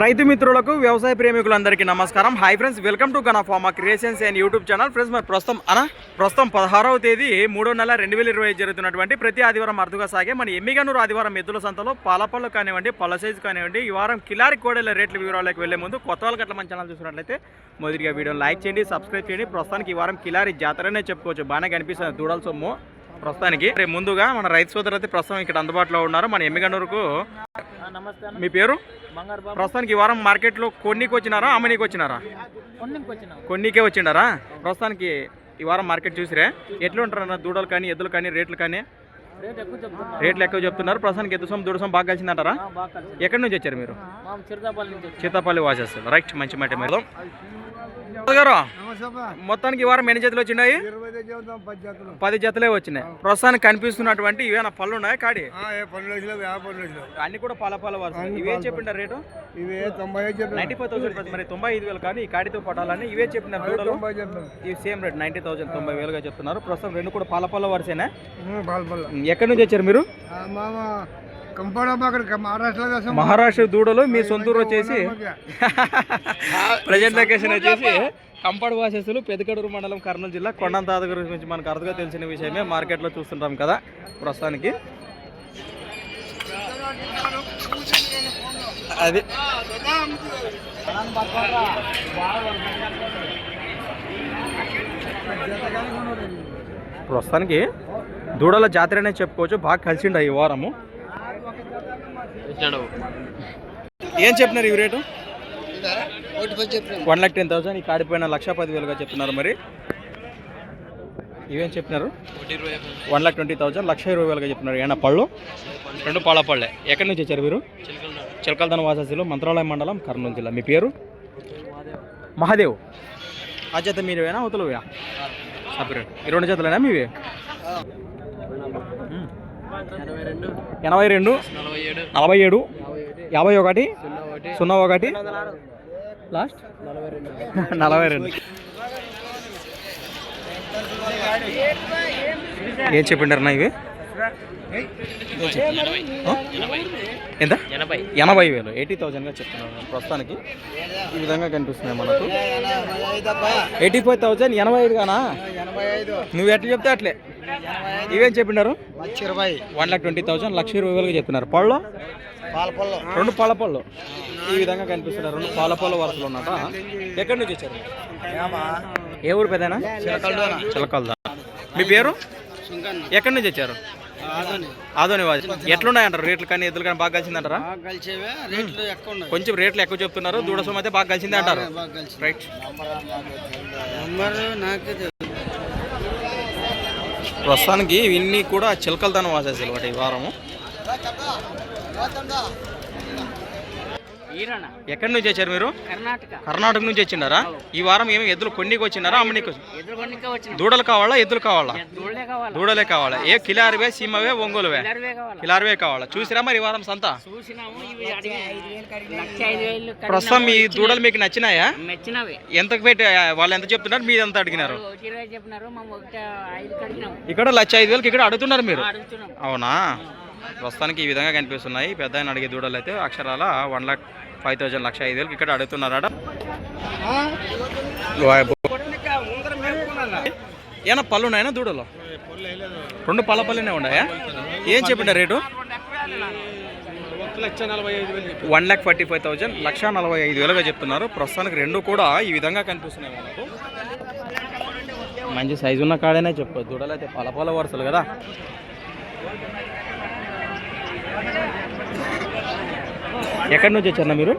రైతు మిత్రులకు వ్యవసాయ ప్రేమికులందరికీ నమస్కారం. Hi friends welcome to Gana pharma creations and YouTube channel friends మరి ప్రస్తుతం అనా? ప్రస్తుతం పదహారవ తేదీ మూడో నెల రెండు వేల ఇరవై జరుగుతున్నటువంటి ప్రతి ఆదివారం అరుదుగా సాగే మన ఎమ్మిగనూరు ఆదివారం ఎద్దుల సంతలో పాలపళ్ళు కానివ్వండి పళ్ళ సైజు కానివ్వండి ఈ వారం కిలారి కోడెల రేట్ల వివరాలకు వెళ్ళే ముందు కొత్త వాళ్ళకి అట్లా మన ఛానల్ చూసినట్లయితే మొదటిగా వీడియో లైక్ చేయండి సబ్స్క్రైబ్ చేయండి. ప్రస్తుతానికి ఈ వారం కిలారి జాతరనే చెప్పుకోవచ్చు. బాగానే కనిపిస్తుంది దూడల సొమ్ము ప్రస్తుతానికి. రేపు ముందుగా మన రైతు సోదరు అయితే ప్రస్తుతం ఇక్కడ అందుబాటులో ఉన్నారు. మన ఎమ్మిగనూరుకు నమస్తే మీ పేరు? ప్రస్తుతానికి ఈ వారం మార్కెట్లో కొన్నికి వచ్చినారా అమ్మనికి వచ్చినారా? కొన్నికి వచ్చిండారా ప్రస్తుతానికి ఈ వారం మార్కెట్ చూసిరే. ఎట్లా ఉంటారన్న దూడలు కానీ ఎద్దులు కానీ రేట్లు కానీ? రేట్లు ఎక్కువ చెప్తున్నారు. ప్రస్తుతానికి ఎద్దు సొమ్ము దూడ సొమ్ము బాగా కలిసిందంటారా? ఎక్కడి నుంచి వచ్చారు మీరు? చీతాపల్లి వాచేస్తారు రైట్ మంచి మాట మీరు. గారు మొత్తానికి ఈ వారం ఎన్ని జతలు వచ్చినాయి? పది జాతులు. వచ్చినాయి. ప్రస్తుతానికి కనిపిస్తున్నటువంటి ఇవేనా పళ్ళు ఉన్నాయా కాడి? అన్ని కూడా పాల పాల వరుస ఇవే చెప్పిండారు రేటు? ఇవి తొంభై నైన్టీ ఫైవ్ థౌసండ్ మరి తొంభై ఐదు వేలు కానీ ఈ కాడితో పట్టాలని ఇవే చెప్పిన. ఈ సేమ్ రేట్ నైన్టీ థౌసండ్ తొంభై వేలుగా చెప్తున్నారు. ప్రస్తుతం రెండు కూడా పాల పాల వరుసేనా? ఎక్కడి నుంచి వచ్చారు మీరు? మహారాష్ట్ర దూడలు మీ సొంతూరు వచ్చేసి ప్రజెంట్ లొకేషన్ వచ్చేసి కంపడ్ వాసెస్లు పెదకడూరు మండలం కర్నూలు జిల్లా కొండంతాద గురించి మనకు అరుదుగా తెలిసిన విషయమే మార్కెట్లో చూస్తుంటాం కదా ప్రస్తుతానికి. అది. ప్రస్తుతానికి దూడల జాతరనే చెప్పుకోవచ్చు. బాగా కలిసిండ ఈ వారము. ఏం చెప్పినారు ఈ రేటు? వన్ లాక్ టెన్ థౌసండ్ ఈ కాడిపోయిన లక్ష పదివేలుగా చెప్తున్నారు మరి. ఇవేం చెప్పినారు? వన్ లాక్ ట్వంటీ థౌసండ్ లక్ష ఇరవై వేలుగా చెప్తున్నారు ఏమన్నా పళ్ళు? రెండు పాల పళ్ళే. ఎక్కడి నుంచి వచ్చారు మీరు చిలకల్దన వాసాసిలో మంత్రాలయం మండలం కర్నూలు జిల్లా. మీ పేరు? మహాదేవ్. ఆ జత మీరువేనా అవతలవా సపరేట్. ఈ రెండు జతలేనా మీవి. ఎనభై రెండు. నలభై ఏడు. యాభై ఒకటి సున్నా ఒకటి. లాస్ట్? నలభై రెండు. ఏం చెప్పిండారన్నా ఇవి? ఎంత? ఎనభై. ఎనభై వేలు. ఎయిటీ థౌజండ్గా చెప్తున్నారు ప్రస్తుతానికి. ఈ విధంగా కనిపిస్తున్నాయి మనకు. ఎయిటీ ఫైవ్ థౌజండ్ ఎనభై ఐదు ఐదు నువ్వు ఎట్లా చెప్తే అట్లే. ఇవేం చెప్పినారు? లక్ష ఇరవై. వన్ లాక్ ట్వంటీ థౌసండ్ లక్ష ఇరవై వేలుగా చెప్తున్నారు. పళ్ళు? పాల పళ్ళు రెండు పాల పళ్ళు. ఈ విధంగా కనిపిస్తున్నారు. రెండు పాల పళ్ళు వరుసలు ఉన్నట ఎక్కడి నుంచి వచ్చారు? ఏ ఊరు పెద్దనా? చిలకల్దా మీ పేరు? ఎక్కడి నుంచి వచ్చారు? ఆదోని. వాజి. ఎట్లున్నాయంటారు రేట్లు కానీ ఎద్దులు కానీ బాగా కలిసిందంటారా? కొంచెం రేట్లు ఎక్కువ చెప్తున్నారు దూడసం అయితే బాగా కలిసిందే అంటారు. రైట్ ప్రస్తుతానికి ఇవన్నీ కూడా చిలకలదానం వాసేసారు వాటి ఈ వారము. ఎక్కడి నుంచి వచ్చారు మీరు? కర్ణాటక. నుంచి వచ్చిండారా? ఈ వారం ఏమి ఎద్దులు కొన్నికి వచ్చినారా అమ్మనికి దూడలు కావాలా ఎద్దులు కావాలా? దూడలే కావాలా? ఏ కిలారివే సీమవే ఒంగోలువే? కిలారివే కావాలా? చూసిరా మరి ఈ వారం సంత. ప్రస్తుతం ఈ దూడలు మీకు నచ్చినాయా? ఎంతకు పెట్టి వాళ్ళు ఎంత చెప్తున్నారు? మీరు ఎంత అడిగినారు? ఇక్కడ లక్ష ఐదు వేలకి ఇక్కడ అడుగుతున్నారు మీరు? అవునా? ప్రస్తుతానికి ఈ విధంగా కనిపిస్తున్నాయి. పెద్ద ఆయన అడిగే దూడలు అయితే అక్షరాల వన్ లాక్ ఫైవ్ థౌజండ్ లక్ష ఐదు వేలకి ఇక్కడ అడుగుతున్నారట. ఏనా పళ్ళు ఉన్నాయా దూడలు? రెండు పళ్ళ పళ్ళనే ఉన్నాయా? ఏం చెప్పిండ rate? One lakh forty five thousand లక్ష నలభై ఐదు వేలుగా చెప్తున్నారు. ప్రస్తుతానికి రెండు కూడా ఈ విధంగా కనిపిస్తున్నాయి మనకు. మంచి సైజు ఉన్న కాడనే చెప్పు దూడలు అయితే పల పల వరుసలు కదా. ఎక్కడి నుంచి వచ్చారన్నా మీరు?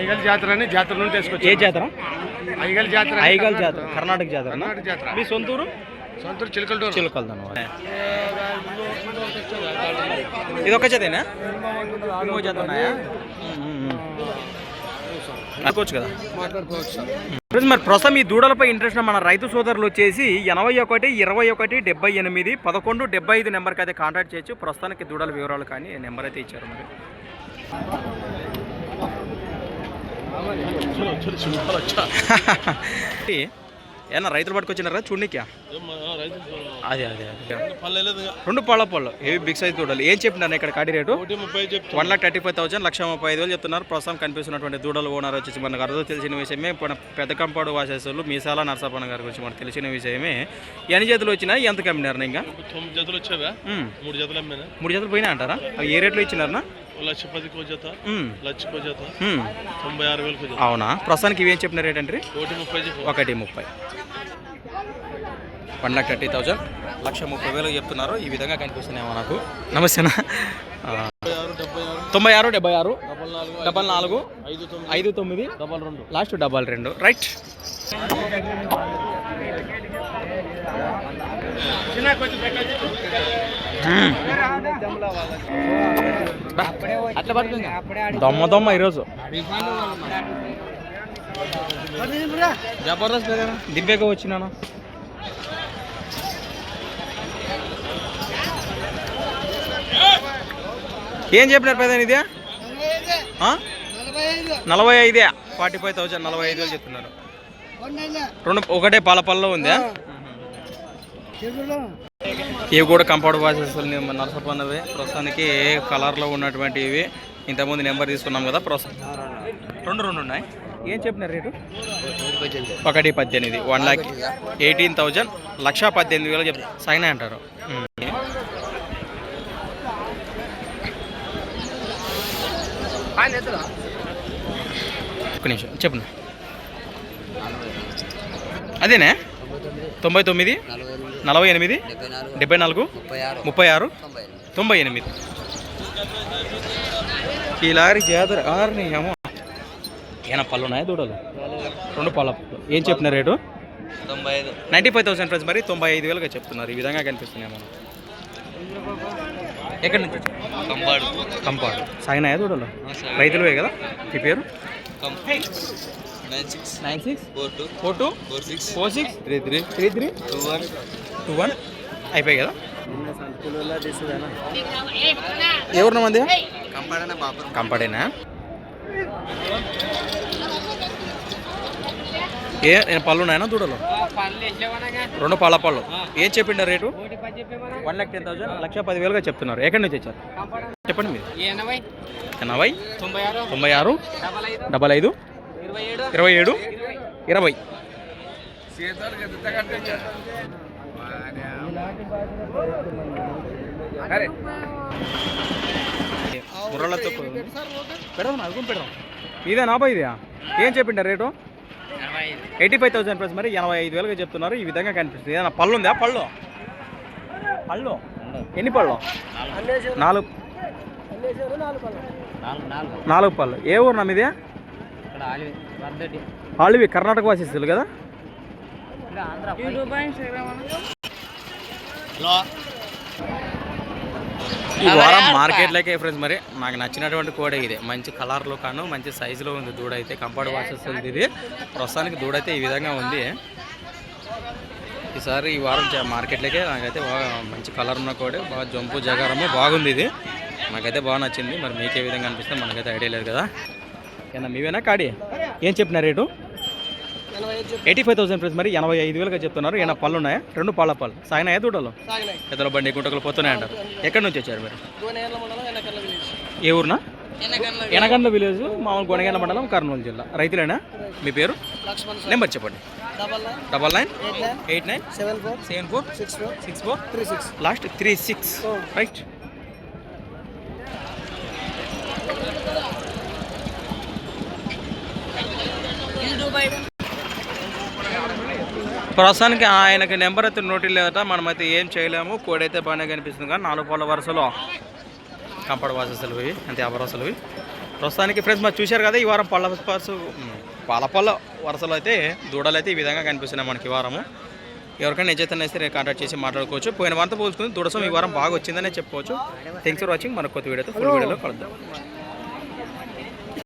ఐగల్ జాతర అని జాతర నుండి తీసుకొచ్చి ఏ జాతర? ఐగల్ జాతర ఐగల్ జాతర కర్ణాటక జాతర కర్ణాటక జాతర. మీ సొంతూరు సొంత చిలకలటూరు చిలకల్దాను ఇది ఒక ఇంకో ఉన్నాయా? అనుకోవచ్చు కదా. మాట్లాడుకోవచ్చు మరి ప్రస్తుతం ఈ దూడలపై ఇంట్రెస్ట్ మన రైతు సోదరులు వచ్చేసి ఎనభై ఒకటి ఇరవై ఒకటి డెబ్బై ఎనిమిది పదకొండు డెబ్బై ఐదు నెంబర్కి అయితే కాంటాక్ట్ చేయొచ్చు. ప్రస్తుతానికి దూడల వివరాలు కానీ నెంబర్ అయితే ఇచ్చారు మరి. ఏమన్నా రైతులు పట్టుకొచ్చినారా చూడనికా అదే అదే రెండు పళ్ళ పళ్ళు ఏవి బిగ్ సైజ్ దూడలు. ఏం చెప్పినారు ఇక్కడ కాడి rate? One lakh thirty five thousand లక్ష ముప్పై ఐదు వేలు చెప్తున్నారు. ప్రస్తుతం కనిపిస్తున్నటువంటి దూడలు ఓనర్ వచ్చేసి మనకు అర్థం తెలిసిన విషయమే మన పెద్ద కంపాడు వాసేసులు మీసాల నరసాపన్న గారి గురించి మనకు తెలిసిన విషయమే. ఎన్ని చేతులు వచ్చినాయి? ఎంత కమ్మినారు ఇంకా జతలు వచ్చావా. మూడు జతలు మూడు చేతులు పోయినా అంటారా? అవి ఏ రేట్లో ఇచ్చినారనా? ఓ లక్ష పదికో జత. లక్షకో జత. తొంభై ఆరు వేలకు జత అవునా? ప్రస్తుతానికి ఇవేం చెప్పిన రేట్ అంటే ఒకటి ముప్పై ఒకటి ముప్పై. One lakh thirty thousand. లక్ష ముప్పై వేలు చెప్తున్నారు. ఈ విధంగా కనిపిస్తున్నాయి నాకు. నమస్తేనా ఆరు తొంభై ఆరు డెబ్బై ఆరు. డబల్ నాలుగు ఐదు తొమ్మిది. డబల్ రెండు. లాస్ట్ డబల్ రెండు. రైట్. అట్లా పడుతుంది దొమ్మ దొమ్మ ఈరోజు. జబర్దస్త్ దిబ్బేగా వచ్చినాను? ఏం చెప్పినారు పెద్ద ఇదే? నలభై ఐదే. ఫార్టీ ఫైవ్ థౌసండ్ నలభై ఐదు వేలు చెప్తున్నారు. రెండు ఒకటే పాల పళ్ళలో ఉందా? ఇవి కూడా కంపౌండ్ వాసెస్ నరసపన్నవి ప్రస్తుతానికి కలర్లో ఉన్నటువంటి ఇవి. ఇంతకుముందు నెంబర్ తీసుకున్నాం కదా ప్రస్తుతం. రెండు రెండు ఉన్నాయి. ఏం చెప్పినారు రేటు? ఒకటి పద్దెనిమిది వన్ ల్యాక్ ఎయిటీన్ థౌజండ్ లక్ష పద్దెనిమిది వేలు చెప్ సైన్ అంటారు. ఒక ఒక్క నిమిషం చెప్పు. అదేనే? తొంభై తొమ్మిది నలభై ఎనిమిది డెబ్బై నాలుగు ముప్పై ఆరు తొంభై ఎనిమిది. ఈ లారీ జాతర ఆరుని ఏమో. ఏనా పళ్ళు ఉన్నాయా దూడలు? రెండు పళ్ళ ఏం చెప్పిన రేటు? తొంభై ఐదు నైంటీ ఫైవ్ థౌసండ్ ప్రైస్ మరి తొంభై ఐదు వేలుగా చెప్తున్నారు. ఈ విధంగా కనిపిస్తున్నాయి మనం ఎక్కడి నుంచి? కంపాడు. కంపాడు. సాగినాయా దూడలు? రైతులవే కదా? మీ పేరు? Nine six nine six four two four two four six four six three three three three two one two one అయిపోయాయి కదా? ఎవరిన మంది కంపాడనే బాపర్ కంపడేనా? ఏ నేను పళ్ళు ఉన్నాయనా దూడలు? రెండు పళ్ళ. పళ్ళు ఏం చెప్పిండ rate? One lakh ten thousand లక్ష పదివేలుగా చెప్తున్నారు. ఎక్కడి నుంచి వచ్చారు చెప్పండి మీరు. ఎనభై. తొంభై ఆరు. డబల్ ఐదు? ఇరవై ఏడు? ఇరవై పెడదాం పెడదాం. ఇదే నాపై ఇదే? ఏం చెప్పిండ rate? Eighty five thousand plus మరి ఎనభై ఐదు వేలుగా చెప్తున్నారు. ఈ విధంగా కనిపిస్తుంది. ఏదైనా పళ్ళు ఉందా? పళ్ళు. పళ్ళు? ఎన్ని పళ్ళు? నాలుగు. నాలుగు పళ్ళు. ఏ ఊరు నమ్మ ఇది ఇక్కడ ఆలివి వర్ధటి ఆళ్ళవి కర్ణాటక వాసిస్తులు కదా? ఈ వారం మార్కెట్లోకే ఫ్రెండ్స్ మరి. నాకు నచ్చినటువంటి కోడ ఇదే. మంచి కలర్లో కాను మంచి సైజులో ఉంది దూడ అయితే. కంఫర్ట్ వాచెస్ ఇది. ప్రస్తుతానికి దూడ అయితే ఈ విధంగా ఉంది. ఈసారి ఈ వారం మార్కెట్లోకే నాకైతే బాగా మంచి కలర్ ఉన్న కోడే. బాగా జంపు జగారము. బాగుంది ఇది. నాకైతే బాగా నచ్చింది. మరి మీకు ఏ విధంగా అనిపిస్తే మనకైతే ఐడియా లేదు కదా. ఏనా మీవేనా కాడి? ఏం చెప్పిన rate? Eighty five thousand price మరి ఎనభై ఐదు వేలుగా చెప్తున్నారు. ఏమైనా పళ్ళు ఉన్నాయా రెండు పళ్ళ పళ్ళు సాగినాయా దూడలు? పెద్దల బండి గుంటకలు పోతున్నాయి అంటారు. ఎక్కడి నుంచి వచ్చారు మీరు? ఏ ఊరునా? ఎనగండ్ల విలేజ్. మామూలు గొనగండ్ల మండలం కర్నూలు జిల్లా. రైతులేనా? మీ పేరు? నెంబర్ చెప్పండి. Double nine. Eight nine. Seven four. Seven four? Six four. Six four? Three six. Last three six. Right. ప్రస్తుతానికి ఆయనకి నెంబర్ అయితే నోటి లేదట మనమైతే ఏం చేయలేము. కోడి అయితే బాగానే కనిపిస్తుంది కానీ నాలుగు పళ్ళ వరుసలో. కంపడ వాససలు ఇవి అబరసలు ఇవి. ప్రస్తుతానికి ఫ్రెండ్స్ మరి చూశారు కదా ఈ వారం పళ్ళ పర్సు పాల పళ్ళ వరుసలో అయితే దూడలు అయితే ఈ విధంగా కనిపిస్తున్నాయి మనకి ఈ వారము. ఎవరికైనా నిజైతే అయితే కాంటాక్ట్ చేసి మాట్లాడుకోవచ్చు. పోయిన వారంతో పోల్చుకుని దూడసం ఈ వారం బాగా వచ్చిందనే చెప్పుకోవచ్చు. థ్యాంక్స్ ఫర్ వాచింగ్ మనకు కొత్త వీడియోతో ఫుల్ వీడియోలో కలుద్దాం.